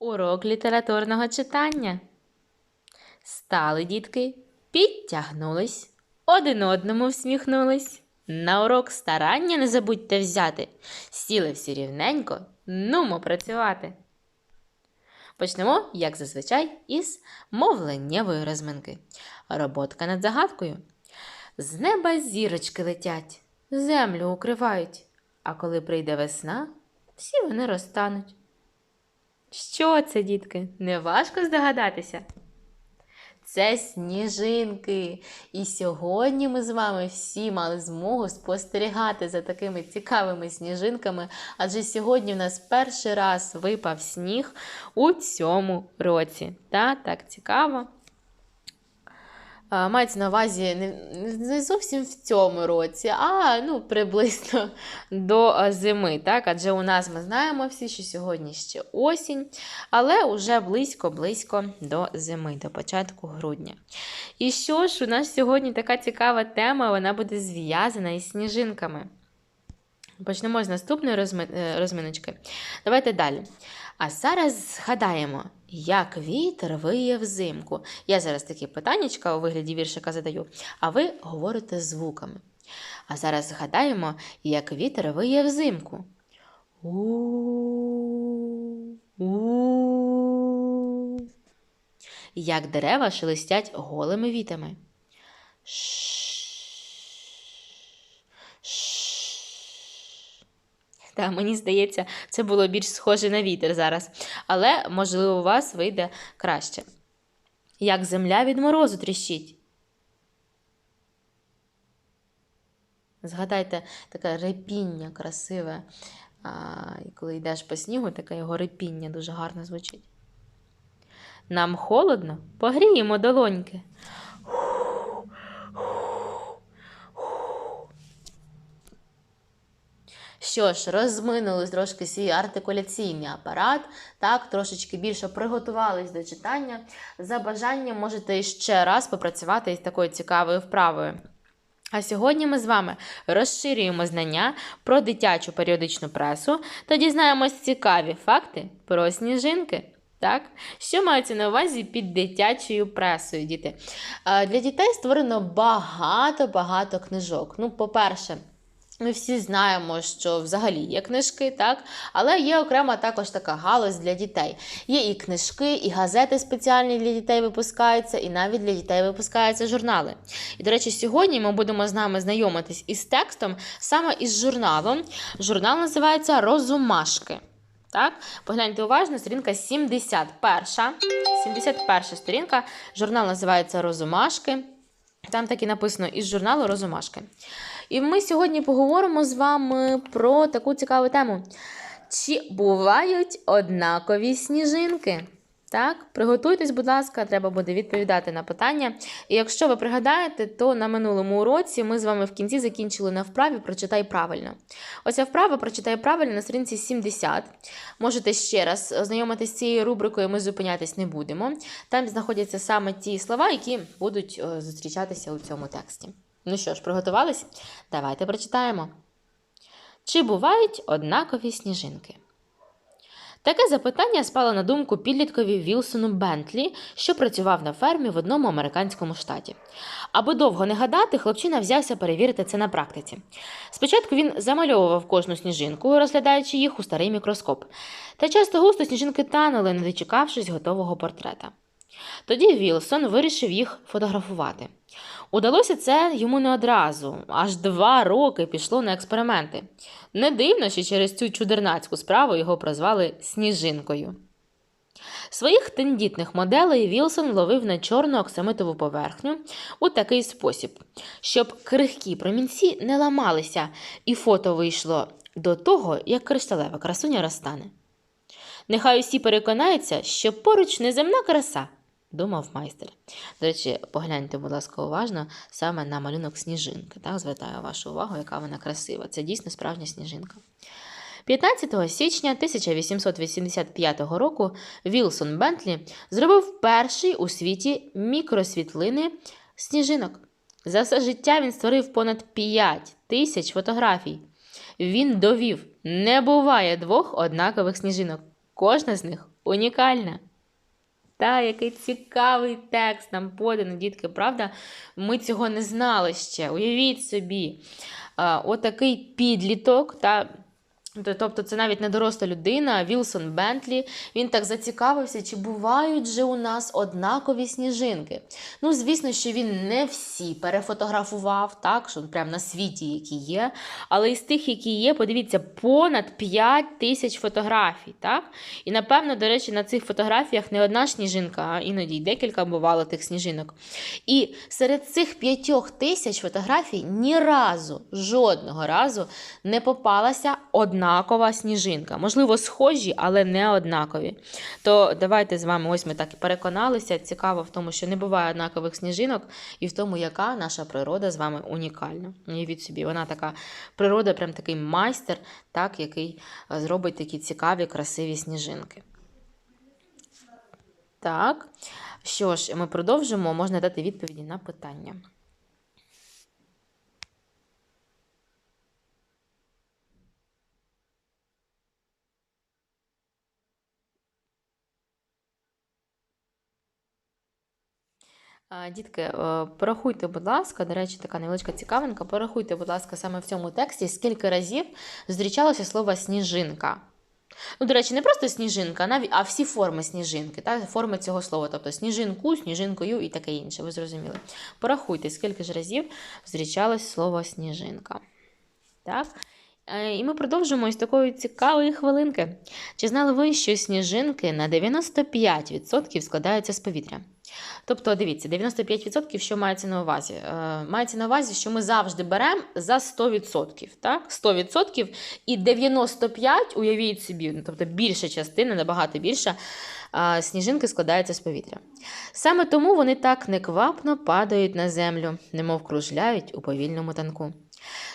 Урок літературного читання. Стали дітки, підтягнулись, один одному всміхнулись. На урок старання не забудьте взяти. Сіли всі рівненько, нумо працювати. Почнемо, як зазвичай, із мовленнєвої розминки. Роботка над загадкою. З неба зірочки летять, землю укривають, а коли прийде весна, всі вони розтануть. Що це, дітки? Неважко здогадатися? Це сніжинки. І сьогодні ми з вами всі мали змогу спостерігати за такими цікавими сніжинками, адже сьогодні в нас перший раз випав сніг у цьому році. Та, так цікаво. Мається на увазі не, зовсім в цьому році, а ну, приблизно до зими. Так? Адже у нас ми знаємо всі, що сьогодні ще осінь, але вже близько-близько до зими, до початку грудня. І що ж, у нас сьогодні така цікава тема, вона буде зв'язана із сніжинками. Почнемо з наступної е, розминочки. Давайте далі. А зараз згадаємо, як вітер виє взимку. Я зараз такі питаннячка у вигляді віршика задаю, а ви говорите звуками. А зараз згадаємо, як вітер виє взимку. У-у-у. Як дерева шелестять голими вітами. Ш-ш-ш. Та, мені здається, це було більш схоже на вітер зараз. Але, можливо, у вас вийде краще. Як земля від морозу тріщить. Згадайте таке репіння красиве. А, коли йдеш по снігу, таке його репіння дуже гарно звучить. Нам холодно, погріємо долоньки. Що ж, розминули трошки свій артикуляційний апарат, так, трошечки більше приготувались до читання. За бажанням можете ще раз попрацювати із такою цікавою вправою. А сьогодні ми з вами розширюємо знання про дитячу періодичну пресу та дізнаємось цікаві факти про сніжинки. Так, що мається на увазі під дитячою пресою, діти? Для дітей створено багато-багато книжок. Ну, по-перше, ми всі знаємо, що взагалі є книжки, так? Але є окрема також така галузь для дітей. Є і книжки, і газети спеціальні для дітей випускаються, і навіть для дітей випускаються журнали. І, до речі, сьогодні ми будемо з нами знайомитись із текстом саме із журналом. Журнал називається Розумашки. Так, погляньте уважно, сторінка 71. 71 сторінка. Журнал називається Розумашки. Там так і написано із журналу Розумашки. І ми сьогодні поговоримо з вами про таку цікаву тему. Чи бувають однакові сніжинки? Так, приготуйтесь, будь ласка, треба буде відповідати на питання. І якщо ви пригадаєте, то на минулому уроці ми з вами в кінці закінчили на вправі Прочитай правильно. Оця вправа прочитай правильно на сторінці 70. Можете ще раз ознайомитися з цією рубрикою, ми зупинятись не будемо. Там знаходяться саме ті слова, які будуть е, зустрічатися у цьому тексті. Ну що ж, приготувались? Давайте прочитаємо. Чи бувають однакові сніжинки? Таке запитання спало на думку підліткові Вілсону Бентлі, що працював на фермі в одному американському штаті. Аби довго не гадати, хлопчина взявся перевірити це на практиці. Спочатку він замальовував кожну сніжинку, розглядаючи їх у старий мікроскоп. Та часто густо сніжинки танули, не дочекавшись готового портрета. Тоді Вілсон вирішив їх фотографувати. Удалося це йому не одразу, аж два роки пішло на експерименти. Не дивно, що через цю чудернацьку справу його прозвали Сніжинкою. Своїх тендітних моделей Вілсон ловив на чорну оксамитову поверхню у такий спосіб, щоб крихкі промінці не ламалися, і фото вийшло до того, як кришталева красуня розтане. Нехай усі переконаються, що поруч неземна краса, думав майстер. До речі, погляньте, будь ласка, уважно саме на малюнок сніжинки. Так, звертаю вашу увагу, яка вона красива. Це дійсно справжня сніжинка. 15 січня 1885 року Вілсон Бентлі зробив перший у світі мікросвітлини сніжинок. За все життя він створив понад 5 тисяч фотографій. Він довів, не буває двох однакових сніжинок. Кожна з них Унікальна. Та, який цікавий текст нам подано, дітки, правда? Ми цього не знали ще. Уявіть собі, отакий підліток, та, тобто це навіть не доросла людина, Вілсон Бентлі. Він так зацікавився, чи бувають же у нас однакові сніжинки. Ну, звісно, що він не всі перефотографував, так, що прямо на світі, які є. Але із тих, які є, подивіться, понад 5 тисяч фотографій. Так? І напевно, до речі, на цих фотографіях не одна сніжинка, а іноді й декілька бувало тих сніжинок. І серед цих п'ятьох тисяч фотографій ні разу, жодного разу не попалася однакова сніжинка. Можливо, схожі, але не однакові. То давайте з вами, ось ми так і переконалися. Цікаво в тому, що не буває однакових сніжинок, і в тому, яка наша природа з вами унікальна. Уявіть собі, вона така природа, прям такий майстер, так, який е, зробить такі цікаві, красиві сніжинки. Так, що ж, ми продовжимо, можна дати відповіді на питання. Дітки, е, порахуйте, будь ласка, до речі, така невеличка цікавинка. Порахуйте, будь ласка, саме в цьому тексті, скільки разів зустрічалося слово сніжинка. Ну, до речі, не просто сніжинка, а всі форми сніжинки, та, форми цього слова, тобто сніжинку, сніжинкою і таке інше. Ви зрозуміли. Порахуйте, скільки ж разів зустрічалось слово сніжинка. Так? Е, І ми продовжимо із такої цікавої хвилинки. Чи знали ви, що сніжинки на 95% складаються з повітря? Тобто, дивіться, 95% що мається на увазі? Е, мається на увазі, що ми завжди беремо за 100%. Так? 100% і 95%, уявіть собі, ну, тобто більша частина, набагато більша, е, сніжинки складаються з повітря. Саме тому вони так неквапно падають на землю, немов кружляють у повільному танку.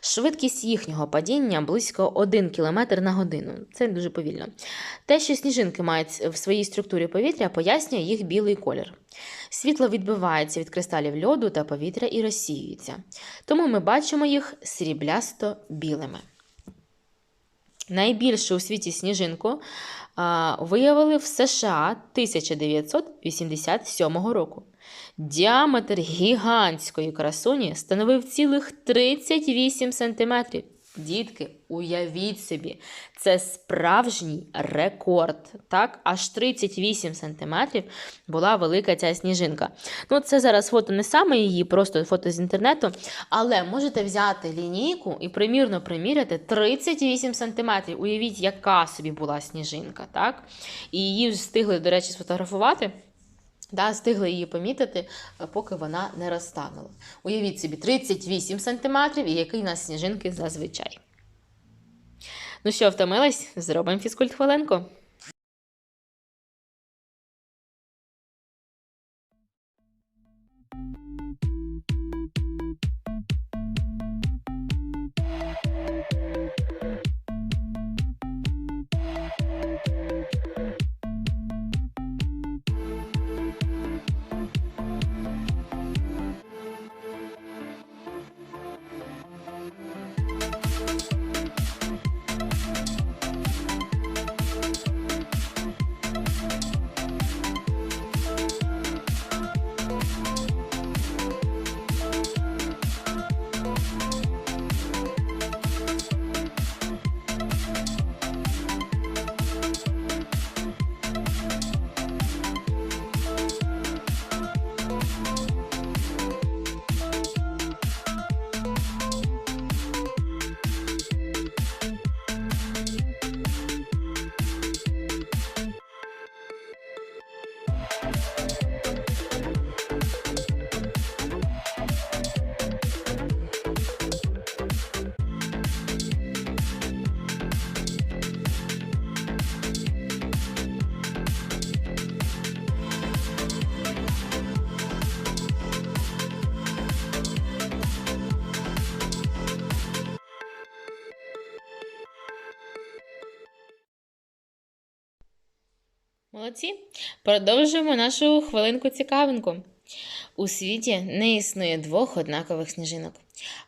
Швидкість їхнього падіння близько 1 км на годину. Це дуже повільно. Те, що сніжинки мають в своїй структурі повітря, пояснює їх білий колір. Світло відбивається від кристалів льоду та повітря і розсіюється. Тому ми бачимо їх сріблясто-білими. Найбільшу у світі сніжинку а, виявили в США 1987 року. Діаметр гігантської красуні становив цілих 38 сантиметрів. Дітки, уявіть собі, це справжній рекорд. Так, аж 38 сантиметрів була велика ця сніжинка. Ну, це зараз фото не саме її, просто фото з інтернету. Але можете взяти лінійку і примірно приміряти 38 сантиметрів. Уявіть, яка собі була сніжинка. так? І її встигли, до речі, сфотографувати. Да, стигли її помітити, е, поки вона не розтанула. Уявіть собі, 38 см і який у нас сніжинки зазвичай. Ну що, втомились? Зробимо фізкульт хвилинку. Молодці. Продовжуємо нашу хвилинку-цікавинку. У світі не існує двох однакових сніжинок.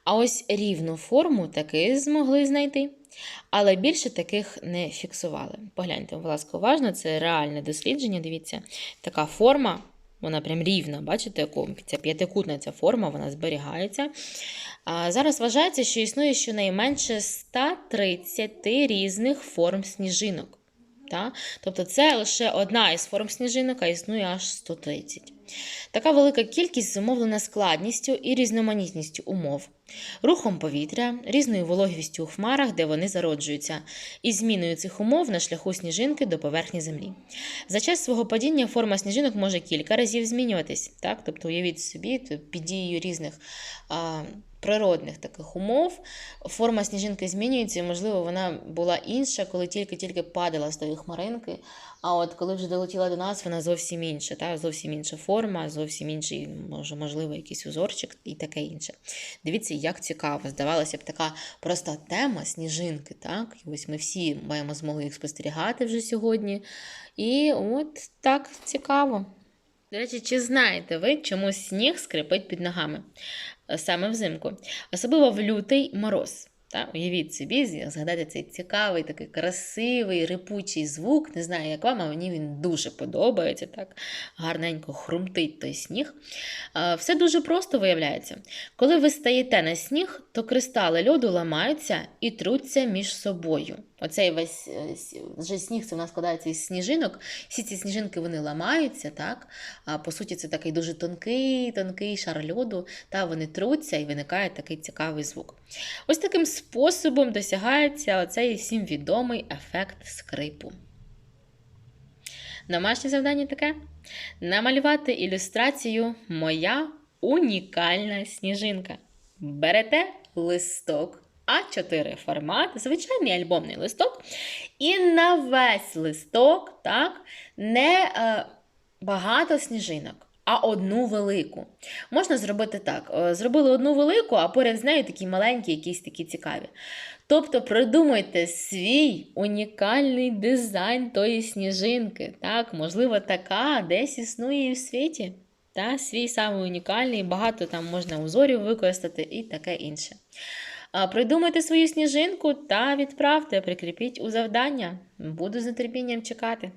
А ось рівну форму таки змогли знайти. але більше таких не фіксували. Погляньте, будь ласка, уважно, це реальне дослідження. Дивіться, така форма, вона прям рівна. Бачите, ця п'ятикутна ця форма, вона зберігається. А зараз вважається, що існує щонайменше 130 різних форм сніжинок. Та? Тобто це лише одна із форм сніжинок, а існує аж 130. Така велика кількість зумовлена складністю і різноманітністю умов, рухом повітря, різною вологістю у хмарах, де вони зароджуються, і зміною цих умов на шляху сніжинки до поверхні землі. За час свого падіння форма сніжинок може кілька разів змінюватись. Так? Тобто, уявіть собі, під дією різних а, природних таких умов форма сніжинки змінюється, і, можливо, вона була інша, коли тільки-тільки падала з тої хмаринки. А от коли вже долетіла до нас, вона зовсім інша, та? зовсім інша форма, зовсім інший, може, можливо, якийсь узорчик і таке інше. Дивіться, як цікаво. Здавалося б, така проста тема сніжинки. так? І ось ми всі маємо змогу їх спостерігати вже сьогодні. І от так цікаво. До речі, чи знаєте ви, чому сніг скрипить під ногами саме взимку? Особливо в лютий мороз. Та, уявіть собі, згадайте цей цікавий, такий красивий, рипучий звук. Не знаю, як вам, а мені він дуже подобається. Так гарненько хрумтить той сніг. Все дуже просто виявляється. Коли ви стаєте на сніг, то кристали льоду ламаються і труться між собою. Оцей весь е, вже сніг це в нас складається із сніжинок. Всі ці сніжинки вони ламаються, так? А по суті, це такий дуже тонкий, тонкий шар льоду, та вони труться і виникає такий цікавий звук. Ось таким способом досягається оцей всім відомий ефект скрипу. Домашнє завдання таке: намалювати ілюстрацію Моя унікальна сніжинка. Берете листок А4 формат, звичайний альбомний листок, і на весь листок так, не е, багато сніжинок. А одну велику. Можна зробити так: е, зробили одну велику, а поряд з нею такі маленькі, якісь такі цікаві. Тобто придумайте свій унікальний дизайн тої сніжинки. Так, можливо, така десь існує і в світі. Та, свій самий унікальний, багато там можна узорів використати і таке інше. А, Придумайте свою сніжинку та відправте, прикріпіть у завдання. Буду з нетерпінням чекати.